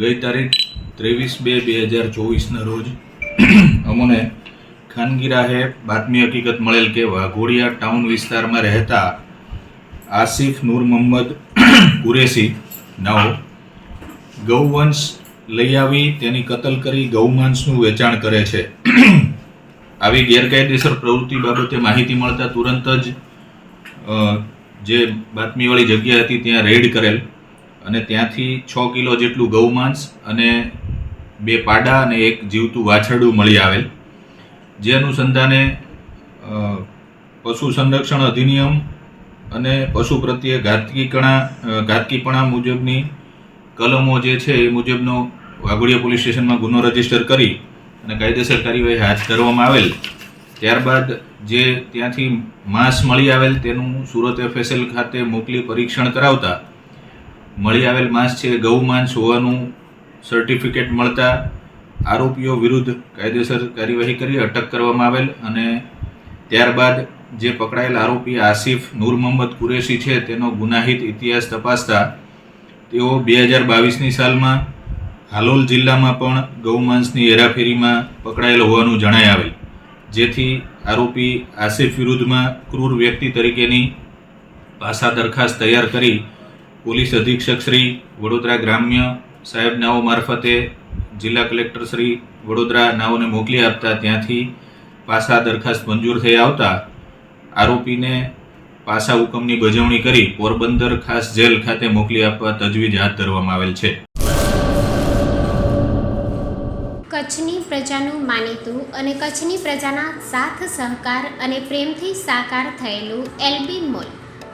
ગઈ તારીખ ત્રેવીસ બે બે હજાર ચોવીસના રોજ અમને ખાનગી રાહે બાતમી હકીકત મળેલ કે વાઘોડિયા ટાઉન વિસ્તારમાં રહેતા આસિફ નૂર મોહમ્મદ કુરેશી નાઓ ગૌવંશ લઈ આવી, તેની કતલ કરી, ગૌમાંસનું વેચાણ કરે છે. આવી ગેરકાયદેસર પ્રવૃત્તિ બાબતે માહિતી મળતા તુરંત જ જે બાતમીવાળી જગ્યા હતી, ત્યાં રેડ કરેલ અને ત્યાંથી છ કિલો જેટલું ગૌમાંસ અને બે પાડા અને એક જીવતું વાછરડું મળી આવેલ. જે અનુસંધાને પશુ સંરક્ષણ અધિનિયમ અને પશુ પ્રત્યે ઘાતકીકણા ઘાતકીપણા મુજબની કલમો જે છે એ મુજબનો વાઘોડિયા પોલીસ સ્ટેશનમાં ગુનો રજિસ્ટર કરી અને કાયદેસર કાર્યવાહી હાથ ધરવામાં આવેલ. ત્યારબાદ જે ત્યાંથી માંસ મળી આવેલ તેનું સુરત એફએસએલ ખાતે મોકલી પરીક્ષણ કરાવતા મળી આવેલ માંસ છે, ગૌ માંસ હોવાનું સર્ટિફિકેટ મળતા આરોપીઓ વિરુદ્ધ કાયદેસર કાર્યવાહી કરી, અટક કરવામાં આવેલ અને ત્યારબાદ જે પકડાયેલ આરોપી આસિફ નૂર મોહમ્મદ કુરેશી છે, તેનો ગુનાહિત ઇતિહાસ તપાસતા તેઓ બે હજાર બાવીસની સાલમાં હાલોલ જિલ્લામાં પણ ગૌમાંસની હેરાફેરીમાં પકડાયેલ હોવાનું જણાય આવેલ, જેથી આરોપી આસિફ વિરુદ્ધમાં ક્રૂર વ્યક્તિ તરીકેની પાસા દરખાસ્ત તૈયાર કરી પોલીસ અધિક્ષક શ્રી વડોદરા ગ્રામ્ય સાહેબ નાઓ મારફતે જિલ્લા કલેક્ટર શ્રી વડોદરા નાઓને મોકલી આપતા ત્યાંથી પાસા દરખાસ્ત મંજૂર થઈ આવતા આરોપીને પાસા હુકમની બજવણી કરી પોરબંદર ખાસ જેલ ખાતે મોકલી આપવા તજવીજ હાથ ધરવામાં આવેલ છે. કચ્છની પ્રજાનું માનીતું અને કચ્છની પ્રજાના સાથ સહકાર અને પ્રેમથી સાકાર થયેલું એલબી મોલ.